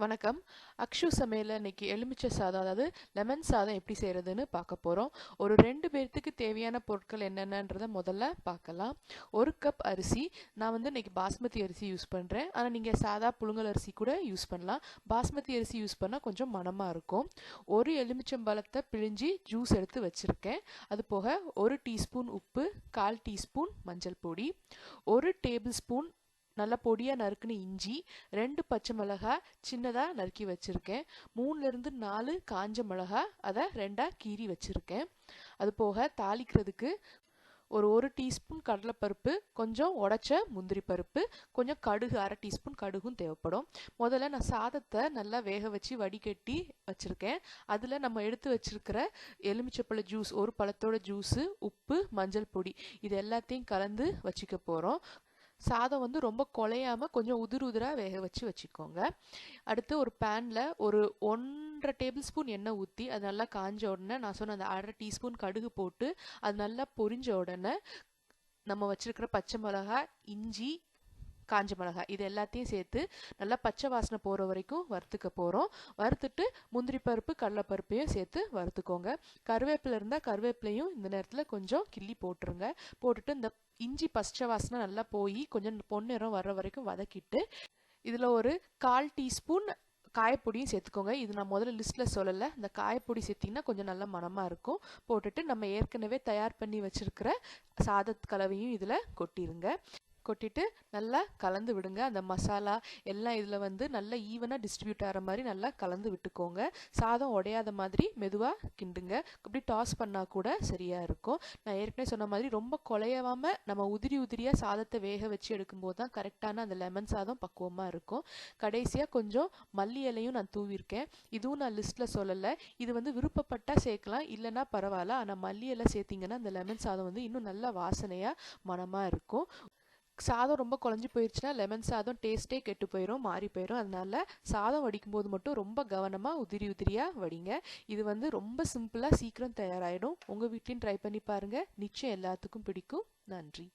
வணக்கம். அக்ஷு சமையலில் இன்னைக்கு எலுமிச்சை சாதம் அதாவது லெமன் சாதம் எப்படி செய்கிறதுன்னு பார்க்க போகிறோம் ஒரு ரெண்டு பேர்த்துக்கு தேவையான பொருட்கள் என்னென்னன்றதை முதல்ல பார்க்கலாம். ஒரு கப் அரிசி. நான் வந்து இன்னைக்கு பாஸ்மதி அரிசி யூஸ் பண்ணுறேன் ஆனால் நீங்கள் சாதா புழுங்கல் அரிசி கூட யூஸ் பண்ணலாம். பாஸ்மதி அரிசி யூஸ் பண்ணால் கொஞ்சம் மணமாக இருக்கும். ஒரு எலுமிச்சம்பழத்தை பிழிஞ்சி ஜூஸ் எடுத்து வச்சுருக்கேன். அது போக ஒரு டீஸ்பூன் உப்பு கால் டீஸ்பூன் மஞ்சள் பொடி ஒரு டேபிள் ஸ்பூன் நல்லா பொடியாக நறுக்குன இஞ்சி ரெண்டு பச்சை மிளகாய் சின்னதாக நறுக்கி வச்சுருக்கேன். மூணுலேருந்து நாலு காஞ்ச மிளகாய் அதை ரெண்டாக கீறி வச்சுருக்கேன். அது போக தாளிக்கிறதுக்கு ஒரு ஒரு டீஸ்பூன் கடலைப்பருப்பு கொஞ்சம் உடச்ச முந்திரி பருப்பு கொஞ்சம் கடுகு அரை டீஸ்பூன் கடுகும் தேவைப்படும். முதல்ல நான் சாதத்தை நல்லா வேக வச்சு வடிகட்டி வச்சுருக்கேன். அதில் நம்ம எடுத்து வச்சுருக்கிற எலுமிச்சப்பழ ஜூஸ் ஒரு பழத்தோட ஜூஸு உப்பு மஞ்சள் பொடி இது எல்லாத்தையும் கலந்து வச்சுக்க போகிறோம் சாதம் வந்து ரொம்ப குலையாமல் கொஞ்சம் உதிர் உதிராக வேக வச்சு வச்சுக்கோங்க. அடுத்து ஒரு பேனில் ஒரு ஒன்றரை டேபிள் ஸ்பூன் எண்ணெய் ஊற்றி அது நல்லா காஞ்ச உடனே நான் சொன்ன அந்த அரை டீஸ்பூன் கடுகு போட்டு அது நல்லா பொரிஞ்ச உடனே நம்ம வச்சுருக்கிற பச்சை மிளகாய் இஞ்சி காஞ்ச மிளகாய் இது எல்லாத்தையும் சேர்த்து நல்லா பச்சை வாசனை போகிற வரைக்கும் வறுத்துக்க போகிறோம் வறுத்துட்டு முந்திரி பருப்பு கடலைப்பருப்பையும் சேர்த்து வறுத்துக்கோங்க. கருவேப்பிலை இருந்தால் கருவேப்பிலையும் இந்த நேரத்தில் கொஞ்சம் கிள்ளி போட்டுருங்க. போட்டுட்டு இந்த இஞ்சி பச்சை வாசனை நல்லா போய் கொஞ்சம் பொன்னிறம் வர்ற வரைக்கும் வதக்கிட்டு இதில் ஒரு கால் டீஸ்பூன் காயப்பொடியும் சேர்த்துக்கோங்க. இது நான் முதல்ல லிஸ்ட்டில் சொல்லலை. இந்த காயப்பொடி சேர்த்திங்கன்னா கொஞ்சம் நல்ல மனமாக இருக்கும். போட்டுட்டு நம்ம ஏற்கனவே தயார் பண்ணி வச்சுருக்கிற சாதத் கலவையும் இதில் கொட்டிடுங்க கொட்டிட்டு நல்லா கலந்து விடுங்க. அந்த மசாலா எல்லாம் இதில் வந்து நல்லா ஈவனாக டிஸ்ட்ரிபியூட் ஆகிற மாதிரி நல்லா கலந்து விட்டுக்கோங்க. சாதம் உடையாத மாதிரி மெதுவாக கிண்டுங்க. இப்படி டாஸ் பண்ணால் கூட சரியாக இருக்கும். நான் ஏற்கனவே சொன்ன மாதிரி ரொம்ப குலையாமல் நம்ம உதிரி உதிரியாக சாதத்தை வேக வச்சு எடுக்கும்போது தான் கரெக்டான அந்த லெமன் சாதம் பக்குவமாக இருக்கும். கடைசியாக கொஞ்சம் மல்லி இலையும் நான் தூவிருக்கேன் இதுவும் நான் லிஸ்ட்டில் சொல்லலை. இது வந்து விருப்பப்பட்டால் சேர்க்கலாம். இல்லைன்னா பரவாயில்ல. ஆனால் மல்லி இலை சேர்த்திங்கன்னா அந்த லெமன் சாதம் வந்து இன்னும் நல்லா வாசனையாக மனமாக இருக்கும். சாதம் ரொம்ப குழஞ்சி போயிடுச்சுன்னா லெமன் சாதம் டேஸ்ட்டே கெட்டு போயிடும் மாறி போயிடும் அதனால சாதம் வடிக்கும்போது மட்டும் ரொம்ப கவனமாக உதிரி உதிரியாக வடிங்க. இது வந்து ரொம்ப சிம்பிளாக சீக்கிரம் தயாராகிடும் உங்கள் வீட்லேயும் ட்ரை பண்ணி பாருங்கள் நிச்சயம் எல்லாத்துக்கும் பிடிக்கும். நன்றி.